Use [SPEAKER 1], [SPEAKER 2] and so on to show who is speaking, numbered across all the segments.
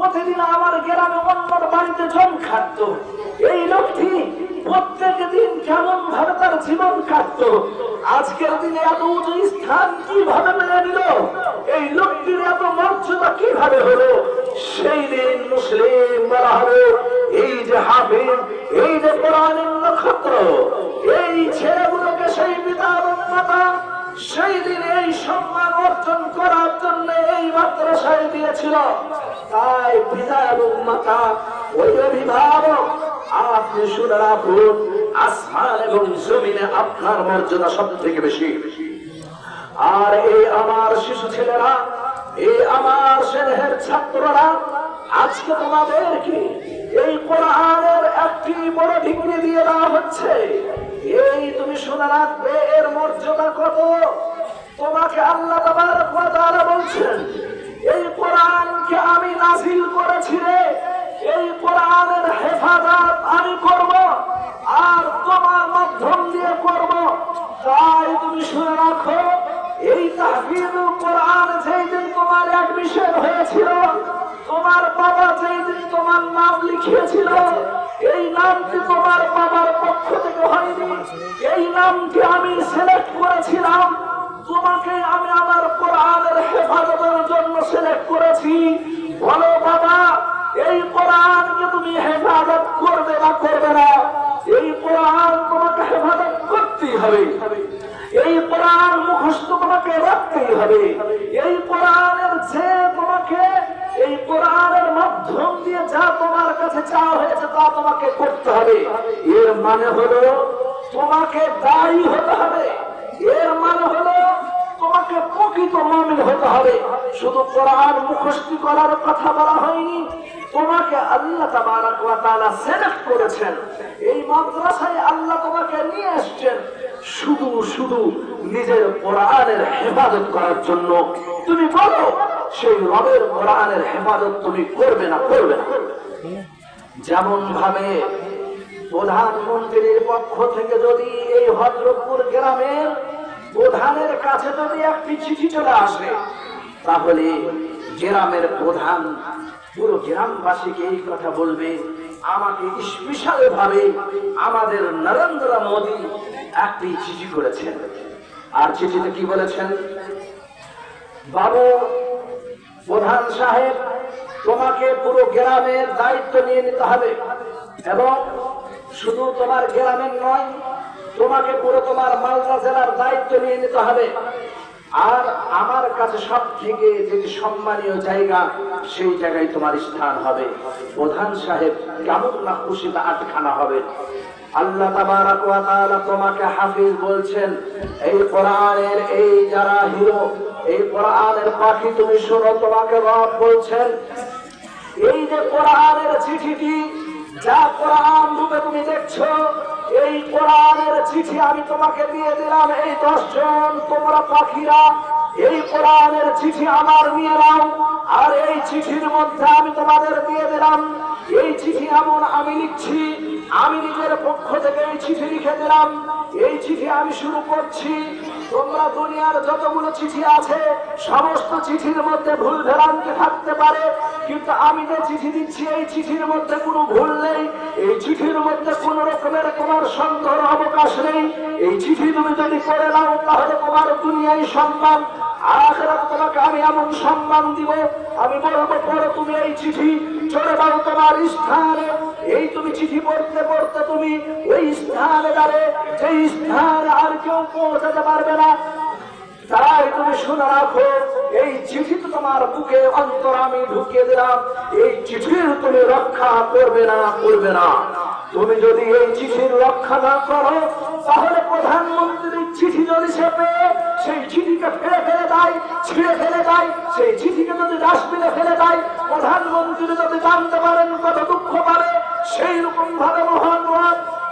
[SPEAKER 1] প্রতিদিন আমার গ্রামে অন্যর বাড়িতে জল খাটতো এই লোকটি প্রত্যেক দিন কেমন ভাবে তার জীবন কাটতো। আজকের দিনে এত উঁচু স্থান কীভাবে মেনে নিল? এই লোকটির এত মর্যাদা কীভাবে হলো? সেই দিন মুসলিম বলা হবে এই যে হাফিজ, এই যে কোরআনের নক্ষত্র, এই ছেলেগুলোকে সেই পিতা মাতা সেই দিন এই সম্মান অর্জন করার জন্য এই মাদ্রাসায় দিয়েছিল। তাই পিতা এবং মাতা, ওই অভিভাবক, আপনি শুনে রাখুন, আসমান এবং জমিনে আপনার মর্যাদা সব থেকে বেশি। আর এই আমার শিশু ছেলেরা, এই আমার স্নেহের ছাত্ররা, আজকে তোমাদেরকে এই কোরআনের একটি বড় ডিগ্রি দিয়ে দেওয়া হচ্ছে। এই তুমি শুনে রাখবে, এর মর্যাদা কত? তোমাকে আল্লাহ তাআলা বলছেন, এই কোরআনকে আমি নাজিল করেছি রে, এই কোরআনের হেফাজত আমি করব, আর তোমার মাধ্যম দিয়ে করব। তাই তুমি শুনে রাখো, এই তাহফিজুল কোরআন যেই দিন তোমার অ্যাডমিশন হয়েছিল, তোমার বাবা যেই দিন তোমার নাম লিখিয়েছিল এই নামটি তোমার বাবার পক্ষ থেকে হয়নি। এই নামটি আমি সিলেক্ট করেছিলাম। তোমাকে আমি আমার কোরআনের হেফাজতের জন্য সিলেক্ট করেছি। বলো বাবা, এই কোরআনকে তুমি তোমাকে দায়ী হতে হবে। এর মানে হলো তোমাকে প্রকৃত মমিন হতে হবে। শুধু কোরআন মুখস্থি করার কথা বলা হয়নি, তোমাকে আল্লাহ সিলেক্ট করেছেন। এই মাদ্রাসায় আল্লাহ তোমাকে নিয়ে আসছেন শুধু শুধু নিজের কোরআনের হেফাজত করার জন্য। তুমি বলো, সেই রবের কোরআনের হেফাজত তুমি করবে না করবে না? যেমন ভাবে প্রধানমন্ত্রীর পক্ষ থেকে যদি এই হজরতপুর গ্রামের প্রধানের কাছে যদি একটি চিঠি চলে আসে, তাহলে গ্রামের প্রধান পুরো গ্রামবাসীকে এই কথা বলবে, আমাকে স্পেশাল ভাবে আমাদের নরেন্দ্র মোদী একটি চিঠি করেছেন। আর চিঠিতে কি বলেছেন? বাবু, প্রধান সাহেব, তোমাকে পুরো গ্রামের দায়িত্ব নিয়ে নিতে হবে এবং শুধু তোমার গ্রামের নয়, তোমাকে পুরো তোমার মালদা জেলার দায়িত্ব নিয়ে নিতে হবে। আর আমার কাছে সব থেকে যেটি সম্মানীয় জায়গা, সেই জায়গায় তোমার স্থান হবে। প্রধান সাহেব কেমন না খুশিতে আটখানা হবে। আল্লাহ তোমাকে হাফিজ বলছেন, এই কোরআনের এই যারা হিরো, এই কোরআনের পাখি তুমি শোনো, তোমাকে রব বলছেন, এই যে কোরআনের চিঠিটি যা কোরআন রূপে তুমি দেখছ, এই কোরআনের চিঠি আমি তোমাকে দিয়ে দিলাম। এই দশজন তোমরা পাখিরা, এই কোরআনের চিঠি আমার নিয়ে নাও। আর এই চিঠির মধ্যে আমি তোমাদের দিয়ে দিলাম। এই চিঠি এমন আমি লিখছি, আমি নিজের পক্ষ থেকে এই চিঠি লিখে দিলাম। এই চিঠি আমি শুরু করছি। তোমরা দুনিয়ার যতগুলো চিঠি আছে, সমস্ত চিঠির মধ্যে ভুল ভ্রান্তি থাকতে পারে, কিন্তু আমি যে চিঠি দিচ্ছি, এই চিঠির মধ্যে কোনো ভুল নেই, এই চিঠির মধ্যে কোন রকমের তোমার সন্দেহের অবকাশ নেই। এই চিঠি তুমি যদি করে নাও, তাহলে তোমার দুনিয়ায় সম্মান, আখেরাত তোমাকে আমি এমন সম্মান দিব। আমি বলব পরে তুমি এই চিঠি চলে দাও তোমার স্থানে। এই তুমি চিঠি পড়তে পড়তে তুমি ওই স্থানে দাঁড়ে সেই স্থান আর কেউ পৌঁছাতে পারবে না। তাই তুমি শুনে রাখো এই চিঠি তো তোমার বুকে, অন্তর আমি ঢুকিয়ে দিলাম। এই চিঠির তুমি রক্ষা করবে না করবে না। তুমি যদি এই চিঠির রক্ষা না করো, তাহলে প্রধানমন্ত্রীর চিঠি যদি সে পেয়ে, সেই চিঠিকে ফেলে ফেলে দেয়, ছিঁড়ে ফেলে দেয়, সেই চিঠিকে যদি ডাস্টবিনে ফেলে দেয়, প্রধানমন্ত্রী যদি জানতে পারেন কত দুঃখ পাবে, সেই রকম ভাবে মহান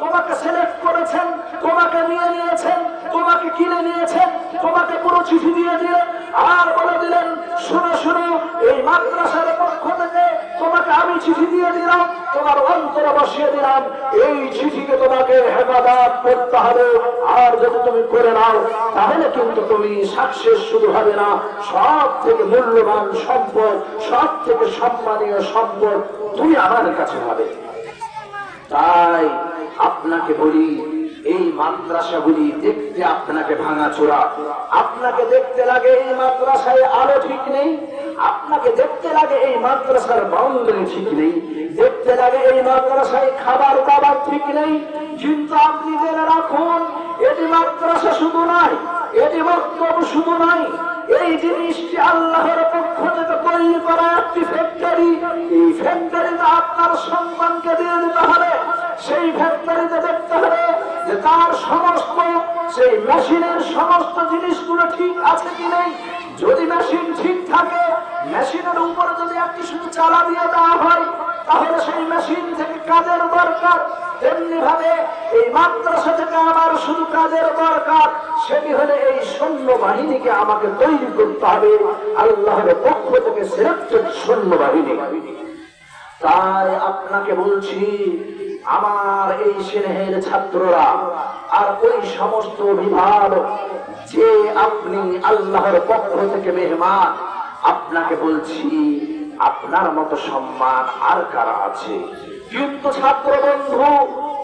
[SPEAKER 1] তোমাকে সিলেক্ট করেছেন, তোমাকে নিয়ে নিয়েছেন। তোমাকে কিনে নিয়েছেন তোমাকে পুরো চিঠি দিয়ে দিলেন আর বলে দিলেন, শুনে শুনে, এই মাদ্রাসার পক্ষ থেকে তোমাকে আমি চিঠি দিয়ে দিলাম, তোমার অন্তরে বসিয়ে দিলাম, এই চিঠিকে তোমাকে হেফাজত করতে হবে, আর যদি তুমি করে নাও, তাহলে কিন্তু তুমি সাকসেস শুরু হবে না। সব থেকে মূল্যবান সম্পদ সব থেকে সম্মানীয় সম্পদ তুমি আমার কাছে হবে তাই আপনাকে বলি এই মাদ্রাসাগুলি দেখতে আপনাকে ভাঙাচোরা আপনাকে দেখতে লাগে এই মাদ্রাসায় আলো ঠিক নেই। আপনাকে দেখতে লাগে এই মাদ্রাসার বাউন্ডারি ঠিক নেই। দেখতে লাগে এই মাদ্রাসায় খাবার দাবার ঠিক নেই। কিন্তু আপনি জেনে রাখুন, এটি মাদ্রাসা শুধু নয়, এটি বক্তব্য শুধু নয়। এই জিনিসটি আল্লাহর পক্ষ থেকে তৈরি করা একটি ফ্যাক্টরি এই ফ্যাক্টরিতে আপনার সন্তানকে দিয়ে দিতে হবে। সেই ফ্যাক্টরিতে দেখতে হবে যে তার সমস্ত, সেই মেশিনের সমস্ত জিনিসগুলো ঠিক আছে কি নেই? যদি মেশিন ঠিক থাকে, মেশিনের উপরে যদি একটি শুধু চালা দিয়ে দেওয়া হয়, তাহলে সেই মেশিন থেকে কাজের দরকার। তেমনি ভাবে এই মাদ্রাসা থেকে আমার শুধু কাজের দরকার, সেটি হলে এই সৈন্য বাহিনীকে আমাকে তৈরি করতে হবে, আল্লাহর পক্ষ থেকে সিলেক্টেড সৈন্য বাহিনী তাই আপনাকে বলছি আমার এই স্নেহের ছাত্ররা আর ওই সমস্ত বিভাগ যে আপনি আল্লাহর পক্ষ থেকে মেহমান, আপনাকে বলছি, আপনার মতো সম্মান আর কারা আছে? ছাত্র বন্ধু,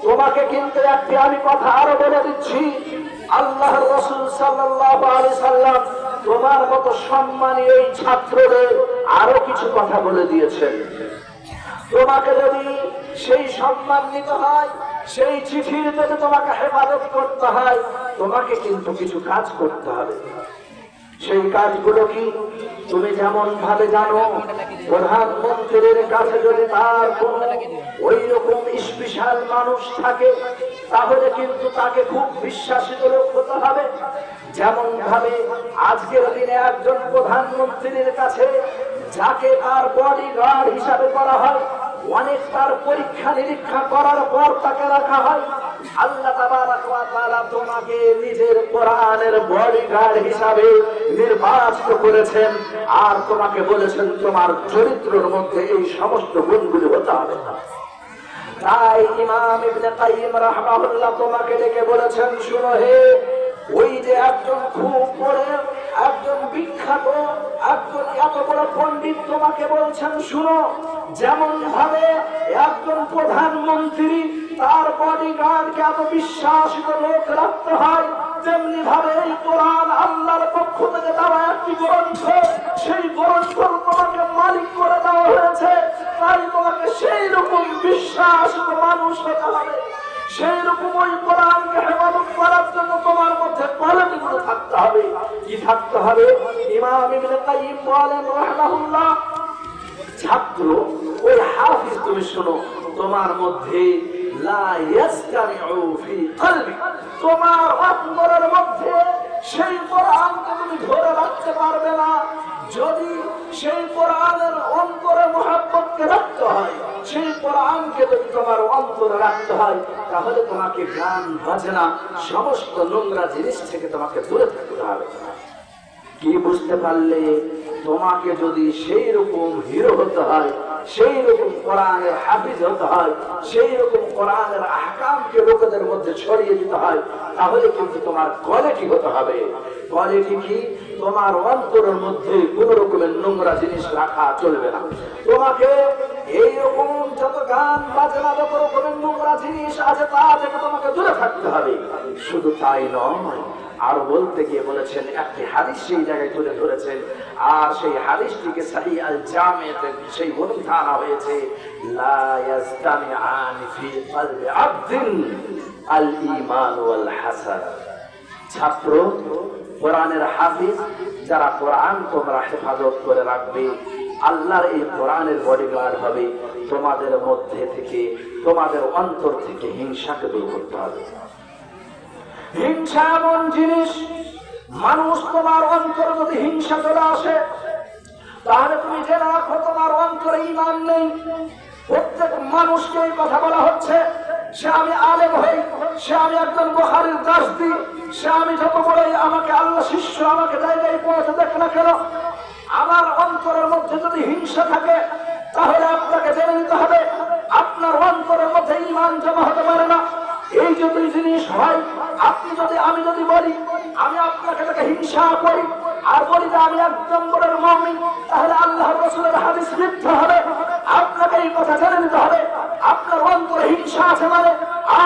[SPEAKER 1] তোমাকে কিন্তু একটি আমি কথা আরও বলে দিচ্ছি। আল্লাহ রসুল সাল্লাম তোমার মতো সম্মানী এই ছাত্রদের আরও কিছু কথা বলে দিয়েছেন। তোমাকে যদি সেই সম্মান নিতে হয়, সেই চিঠির যদি তোমাকে হেফাজত করতে হয়, তোমাকে কিন্তু কিছু কাজ করতে হবে। সেই কাজগুলো কি তুমি যেমন ভাবে জানো, প্রধানমন্ত্রীর কাছে যদি তার কোন ওই রকম স্পেশাল মানুষ থাকে, তাহলে কিন্তু তাকে খুব বিশ্বাসী লোক হতে হবে। যেমন ভাবে আজকের দিনে একজন প্রধানমন্ত্রীর কাছে যাকে তার বডি গার্ড হিসাবে করা হয় অনেক তার পরীক্ষা নিরীক্ষা করার পর তাকে রাখা হয়। আল্লাহ তোমাকে নিজের কোরআনের বডিগার্ড হিসাবে নির্বাচিত করেছেন আর তোমাকে বলেছেন তোমার চরিত্রের মধ্যে এই সমস্ত গুণগুলি হতে হবে না। তাই ইমাম ইবনে কাইয়িম রাহমাহুল্লাহ তোমাকে ডেকে বলেছেন, শুনো হে ওই যে একজন খুব বড় একজন বিখ্যাত, একজন এত বড় পণ্ডিত তোমাকে বলছেন, শুনো যেমন ভাবে একজন প্রধানমন্ত্রী তার বডিগার্ডকে এত বিশ্বাসিত লোক রাখতে হয় তেমনি ভাবে এই কোরআন আল্লাহর পক্ষ থেকে দেওয়া একটি গ্রন্থ, সেই গ্রন্থ তোমাকে মালিক করে দেওয়া হয়েছে। তাই তোমাকে সেই রকম বিশ্বাসিত মানুষ হতে হবে। সেই রকম ওই কোরআনকে হেফাজত করার জন্য তোমার মধ্যে কোয়ালিটি গুলো থাকতে হবে। কি থাকতে হবে? ইমাম ইবনে কাইয়িম বলেন ছাত্র, ওই হাফিজ তুমি শোনো, তোমার মধ্যে লা ইয়াসতামিউ ফি কলবি। তোমার অন্তরের মধ্যে সেই কোরআনকে তুমি ধরে রাখতে পারবে না। যদি সেই কোরআনের অন্তরে মহাব্বতকে রাখতে হয় সেই কোরআনকে যদি তোমার অন্তরে রাখতে হয়, তাহলে তোমাকে গান বাজনা সমস্ত নোংরা জিনিস থেকে তোমাকে দূরে থাকতে হবে। কি বুঝতে পারলে? তোমাকে যদি সেই রকম হিরো হতে হয় সেই রকম কোরআনের হাফিজ হতে হয় সেই রকম কোরআনের আহকামকে লোকেদের মধ্যে ছড়িয়ে দিতে হয়, তাহলে কিন্তু তোমার কোয়ালিটি হতে হবে। কোয়ালিটি কি? তোমার অন্তরের মধ্যে কোন রকমের নোংরা জিনিস রাখা চলবে না। তোমাকে এই রকম যত গান বাজনা, যত রকমের নোংরা জিনিস আছে, তা থেকে তোমাকে দূরে থাকতে হবে। শুধু তাই নয়, আর বলতে গিয়ে বলেছেন, একটি হাদিস সেই জায়গায় তুলে ধরেছেন, আর সেই হাদিসটিকে সাহি আল জামেতে সেই আনা হয়েছে ইয়াজতামিআন ফি কলবি আল ঈমান ওয়াল হাসান। ছাত্র, কোরআনের হাফিজ, যারা কোরআন তোমরা হেফাজত করে রাখবে আল্লাহর এই কোরআনের বডিগার্ড হবে। তোমাদের মধ্যে থেকে, তোমাদের অন্তর থেকে হিংসাকে দূর করতে হবে। হিংসা এমন জিনিস, মানুষ তোমার অন্তর যদি হিংসা চলে আসে, তাহলে তুমি জেনে রাখো তোমার অন্তরে ইমান নেই। প্রত্যেক মানুষকে এই কথা বলা হচ্ছে, সে আমি আলেম হই, সে আমি একজন বহারির দাস দিই সে আমি যত বড়ই আমাকে আল্লাহ শিষ্য আমাকে জায়গায় পৌঁছে দেখ না কেন আমার অন্তরের মধ্যে যদি হিংসা থাকে, তাহলে আপনাকে জেনে নিতে হবে, আপনার অন্তরের মধ্যে ইমান জমা হতে পারে না। এই যে দুই জিনিস হয়, আপনি যদি, আমি যদি বলি, আমি আপনাকে তাকে হিংসা করি, আর বলি যে আমি এক নম্বরের মমিন, তাহলে আল্লাহ রসুলের হাদিস মিথ্যা হবে, আপনাকে এই কথা জেনে নিতে হবে, আপনার অন্তরে হিংসা আছে মানে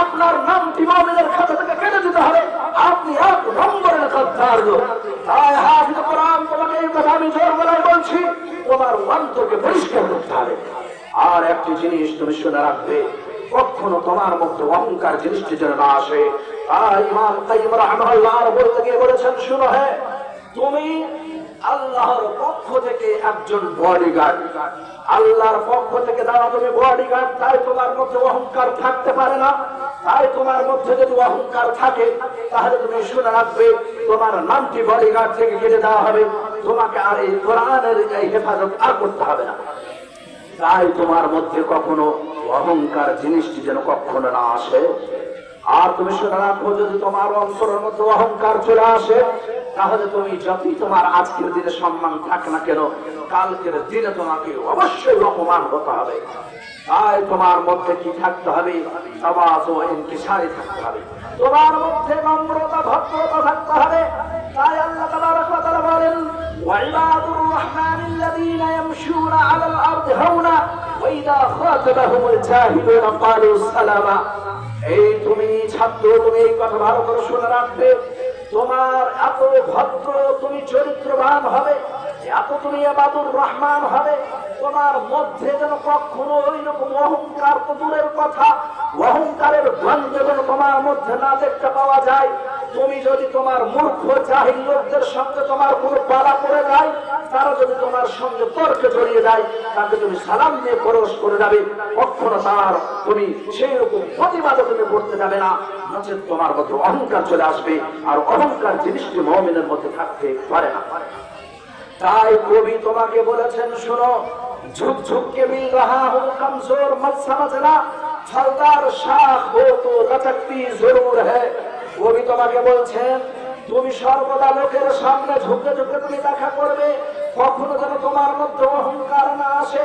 [SPEAKER 1] আপনার নামটি মমিনের খাতা থেকে কেটে দিতে হবে। আপনি এক নম্বরের লোক। তাই হাফিজ কোরআন কথা আমি জোর গলায় বলছি, তোমার পরিষ্কার করতে হবে। আর একটি জিনিস তুমি শুনে রাখবে, কখনো তোমার মধ্যে অহংকার জিনিসটি যেন না আসে। আর বলতে গিয়ে বলেছেন, শুনো হ্যাঁ তুমি আল্লাহর পক্ষ থেকে একজন বডিগার্ড আল্লাহর পক্ষ থেকে দাঁড়া তুমি বডিগার্ড তাই তোমার মধ্যে অহংকার থাকতে পারে না। তাই তোমার মধ্যে যদি অহংকার থাকে, তাহলে তুমি শুনে রাখবে, তোমার নামটি বডিগার্ড থেকে কেটে দেওয়া হবে। তোমাকে আর এই কোরআনের এই হেফাজত আর করতে হবে না। তাই তোমার মধ্যে কখনো অহংকার জিনিসটি যেন কখনো না আসে। আর তুমি সুতরাং যদি তোমার অন্তরের মতো অহংকার চলে আসে, তাহলে তুমি যতই তোমার আজকের দিনে সম্মান থাক না কেন, কালকের দিনে তোমাকে অবশ্যই অপমান হতে হবে। আর তোমার মধ্যে কি থাকতে হবে? ও থাকতে হবে। তোমার মধ্যে নম্রতা, ভদ্রতা থাকতে হবে। তাই আল্লাহ তাবারক ওয়া তাআলা বলেন ওয়াইবাদুর রহমানিল্লাযীনা ইয়ামশুনা আলাল আরদি হাওনা ওয়া ইযা খাতাবাহুমুল জাহিলুনা ক্বালু সালামা। এই তুমি ছাত্র, তুমি এই কথা ভালো করে শুনে রাখবে। তোমার এত ভদ্র, তুমি চরিত্রবান হবে, এত তুমি আবাদুর রহমান হবে। তোমার মধ্যে যেন কখনো ওই রকম অহংকার তো দূরের কথা, অহংকারের গন্ধ যেন তোমার মধ্যে না দেখতে পাওয়া যায়। তুমি যদি তোমার মূর্খ জাহির লোকদের সঙ্গে তোমার কোনো পালা করে যায়, তারা যদি তোমার সঙ্গে তর্কে জড়িয়ে যায়, তাকে তুমি সালাম দিয়ে খরচ করে যাবে। কখনো তার তুমি সেই রকম প্রতিবাদ তুমি করতে যাবে না। নচেত তোমার মতো অহংকার চলে আসবে, আর অহংকার জিনিসটি মহমিনের মধ্যে থাকতে পারে না। তাই কবি তোমাকে বলেছেন, শোনো ঝুকঝুককে মিল রাহা হো কমজোর মত সমঝনা ফলদার শাখ হো তো লটকতি জরুর হ্যাঁ কবি তোমাকে বলছেন, তুমি সর্বদা লোকের সামনে ঝুঁকে ঝুঁকে তুমি দেখা করবে, কখনো যেন তোমার মধ্যে অহংকার না আসে,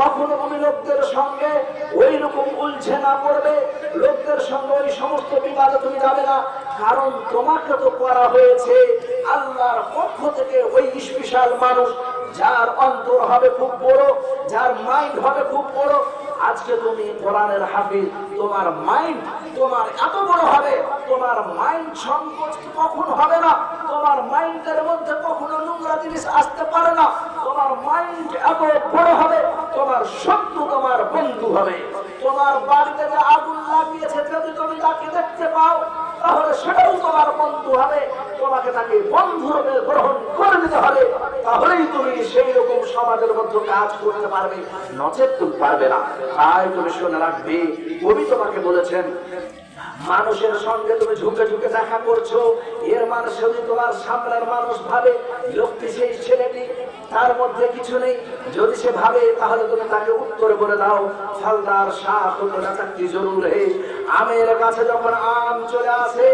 [SPEAKER 1] কখনো তুমি লোকদের সঙ্গে ওই রকম উলঝে না পড়বে, লোকদের সঙ্গে ওই সমস্ত বিবাদে তুমি যাবে না, কারণ তোমাকে তো করা হয়েছে আল্লাহর পক্ষ থেকে ওই স্পেশাল মানুষ, যার অন্তর হবে খুব বড়, যার মাইন্ড হবে খুব বড় আজকে তুমি কোরআনের হাফিজ, তোমার মাইন্ড তোমার এত বড় হবে, তোমার মাইন্ড সংকোচ কখন হবে না? তোমার মাইন্ডের মধ্যে কখনো নোংরা জিনিস আসতে পারে না। তোমার মাইন্ড এত বড় হবে, তোমার শত্রু তোমার বন্ধু হবে। তোমার বাড়িতে যে আগুন লাগিয়েছে, যদি তুমি তাকে দেখতে পাও, তাহলে সেটাও তোমার বন্ধু হবে। তোমাকে তাকে বন্ধু রূপে গ্রহণ করে দিতে হবে। তাহলেই তুমি সেই রকম সমাজের মধ্যে কাজ করতে পারবে। নচেত তুমি পারবে না। তাই তুমি শুনে রাখবে, কবি তোমাকে বলেছেন, মানুষের সঙ্গে তুমি ঝুঁকে ঝুঁকে দেখা করছ, এর মানুষ যদি তোমার সামনের মানুষ ভাবে, লোকটি সেই ছেলেটি, তার মধ্যে কিছু নেই। যদি সে ভাবে, তাহলে তুমি তাকে উত্তরে বলে দাও, ফলদার শাহ জরুর হে। আমের কাছে যখন আম চলে আসে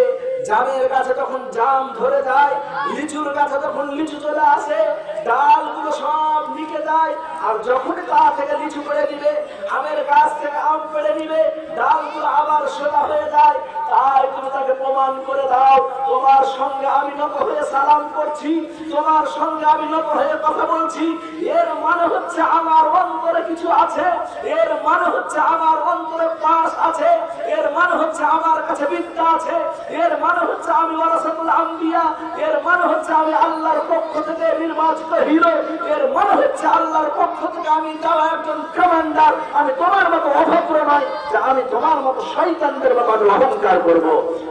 [SPEAKER 1] জামের গাছে তখন জাম ধরে যায়, লিচুর গাছে তখন লিচু চলে আসে, ডালগুলো সব নিকে যায়, আর যখন তা থেকে লিচু পড়ে দিবে আমের গাছ থেকে আম পেড়ে দিবে ডালগুলো আবার সোজা হয়ে যায় তাই তুমি তাকে প্রমাণ করে দাও। তোমার সঙ্গে আমি নত হয়ে সালাম করছি, তোমার সঙ্গে আমি নত হয়ে কথা বলছি। এর মানে হচ্ছে আমার অন্তরে কিছু আছে, এর মানে হচ্ছে আমার অন্তরে পাশ আছে, এর মানে হচ্ছে আমার কাছে বিদ্যা আছে, এর মানে হচ্ছে আমি ওয়ারাসাতুল আম্বিয়া, এর হচ্ছে আমি আল্লাহর পক্ষ থেকে নির্বাচিত হিরো। এর মানে হচ্ছে আল্লাহর পক্ষ থেকে আমি দেওয়া একজন কমান্ডার আমি তোমার মতো অভদ্র নয়, যে আমি তোমার মতো শয়তানদের মতো আমি অহংকার করব।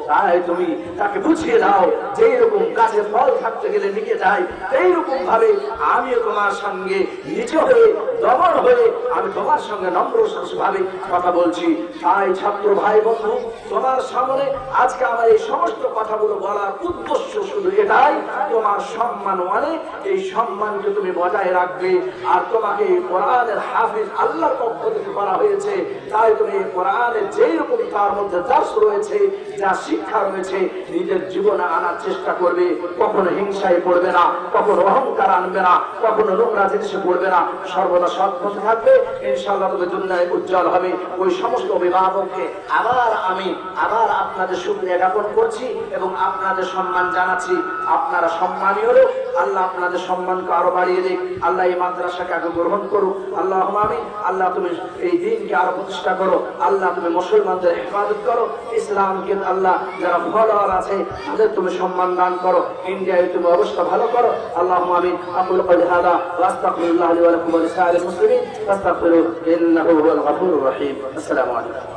[SPEAKER 1] তাই তুমি তাকে বুঝিয়ে দাও যে এরকম গাছে ফল থাকতে গেলে নিকে যায় এইরকম ভাবে আমিও তোমার সঙ্গে নিচে হয়ে, দমন হয়ে, আমি তোমার সঙ্গে নম্র ভাবে কথা বলছি। তাই ছাত্র ভাই বন্ধু, তোমার সামনে আজকে আমার এই সমস্ত কথাগুলো বলার উদ্দেশ্য শুধু এটাই তোমার সম্মান মানে এই সম্মানকে তুমি বজায় রাখবে। আর তোমাকে কোরআনের হাফিজ আল্লাহর পক্ষ থেকে করা হয়েছে। তাই তুমি কোরআনের যেরকম তার মধ্যে দাস রয়েছে যা শিক্ষা রয়েছে, নিজের জীবনে আনার চেষ্টা করবে। কখনো হিংসায় পড়বে না, কখনো অহংকার আনবে না, কখনো নোংরা জিনিসে পড়বে না। সর্বদা সৎ পথে থাকবে, ইনশাআল্লাহ তবে দুনিয়ায় উজ্জ্বল হবে। ওই সমস্ত অভিভাবককে আবার আমি, আবার আপনাদের শুক্রিয়া জ্ঞাপন করছি এবং আপনাদের সম্মান জানাচ্ছি। আপনারা সম্মানীয় লোক, আল্লাহ আপনাদের সম্মানকে আরও বাড়িয়ে দিক। আল্লাহ এই মাদ্রাসাকে আগে গ্রহণ করুক। আল্লাহ আমি আল্লাহ তুমি এই দিনকে আরও প্রতিষ্ঠা করো। আল্লাহ তুমি মুসলমানদের হেফাজত করো। ইসলামকে আল্লাহ যারা ফলোয়ার আছে তাদের তুমি সম্মান দান করো ইন্ডিয়ায় তুমি অবস্থা ভালো করো আল্লাহ আমি আকুল قولي هذا واستغفر الله لي ولكم ولسائر المسلمين فاستغفروه انه هو الغفور الرحيم السلام عليكم